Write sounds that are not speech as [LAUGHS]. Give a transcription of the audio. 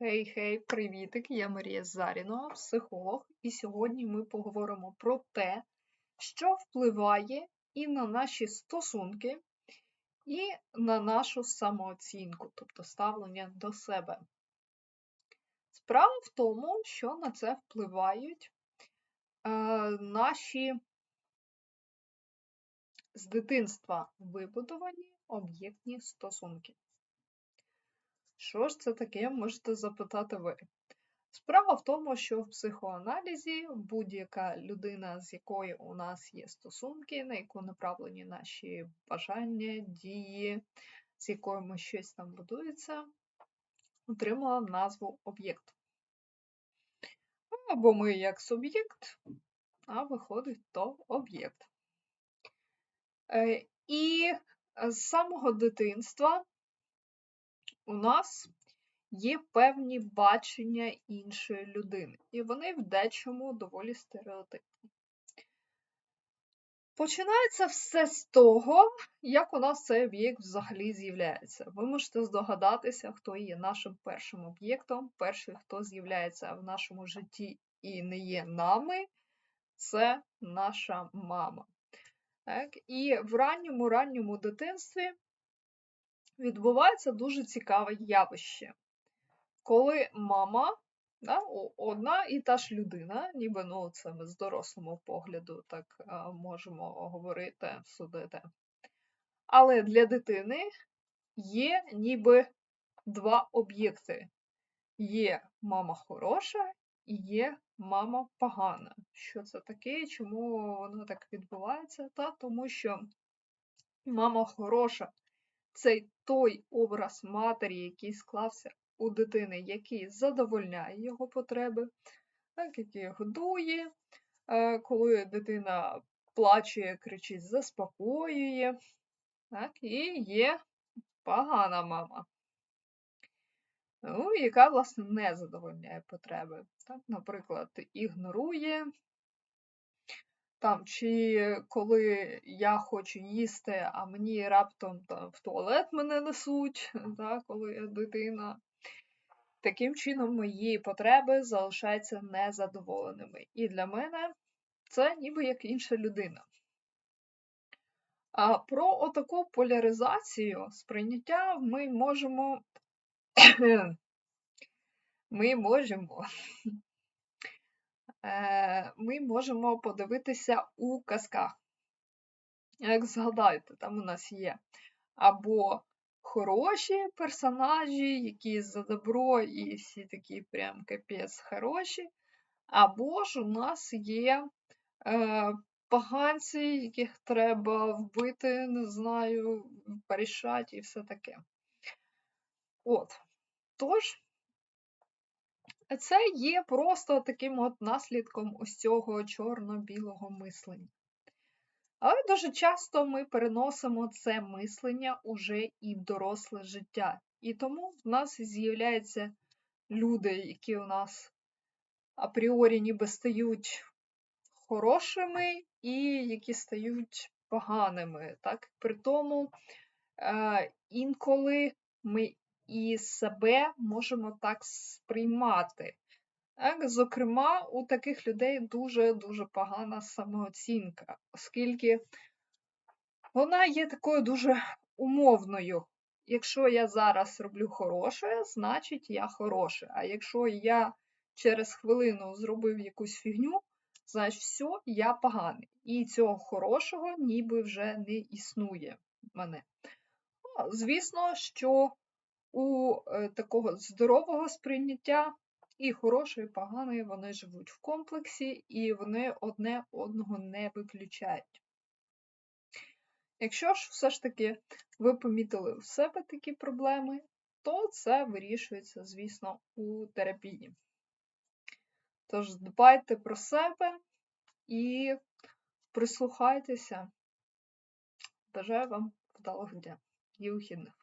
Хей-хей, привітик! Я Марія Зарінова, психолог, і сьогодні ми поговоримо про те, що впливає і на наші стосунки, і на нашу самооцінку, тобто ставлення до себе. Справа в тому, що на це впливають е, наші з дитинства вибудовані об'єктні стосунки. Що ж це таке, можете запитати ви? Справа в тому, що в психоаналізі будь-яка людина, з якою у нас є стосунки, на яку направлені наші бажання, дії, з якою ми щось там будується, отримала назву об'єкт. Або ми як суб'єкт, а виходить то об'єкт. Е, і з самого дитинства у нас є певні бачення іншої людини, і вони в дечому доволі стереотипні. Починається все з того, як у нас цей об'єкт взагалі з'являється. Ви можете здогадатися, хто є нашим першим об'єктом. Перший, хто з'являється в нашому житті і не є нами, це наша мама. Так? І в ранньому ранньому дитинстві відбувається дуже цікаве явище. Коли мама, да, одна і та ж людина, ніби ну, це ми з дорослого погляду так можемо говорити, судити. Але для дитини є ніби два об'єкти. Є мама хороша і є мама погана. Що це таке? Чому воно так відбувається? Та Тому що мама хороша це той образ матері, який склався у дитини, який задовольняє його потреби, так, який годує, е, коли дитина плаче, кричить, заспокоює. Так, І є погана мама, ну, яка, власне, не задовольняє потреби. Так, Наприклад, ігнорує, там, Чи коли я хочу їсти, а мені раптом там, в туалет мене несуть, [LAUGHS] да, коли я дитина. Таким чином, мої потреби залишаються незадоволеними. І для мене це ніби як інша людина. А про отаку поляризацію сприйняття ми можемо. [CLEARS THROAT] ми можемо [LAUGHS] ми можемо подивитися у казках. Як згадайте, там у нас є або хороші персонажі, які за добро і всі такі прям капець хороші, або ж у нас є е, поганці, яких треба вбити, не знаю, порішати і все таке. От. Тож, це є просто таким от наслідком ось цього чорно-білого мислення. Але дуже часто ми переносимо це мислення уже і в доросле життя. І тому в нас з'являються люди, які у нас апріорі ніби стають хорошими, і які стають поганими. Так? При тому е, інколи ми і себе можемо так сприймати. Так? Зокрема, у таких людей дуже-дуже погана самооцінка, оскільки вона є такою дуже умовною. Якщо я зараз роблю хороше, значить я хороше. А якщо я через хвилину зробив якусь фігню, значить все, я поганий. І цього хорошого ніби вже не існує в мене. Звісно, що у е, такого здорового сприйняття і хороше, і погане, вони живуть в комплексі, і вони одне одного не виключають. Якщо ж все ж таки ви помітили у себе такі проблеми, то це вирішується, звісно, у терапії. Тож дбайте про себе і прислухайтеся. Бажаю вам вдалого дня і вихідних.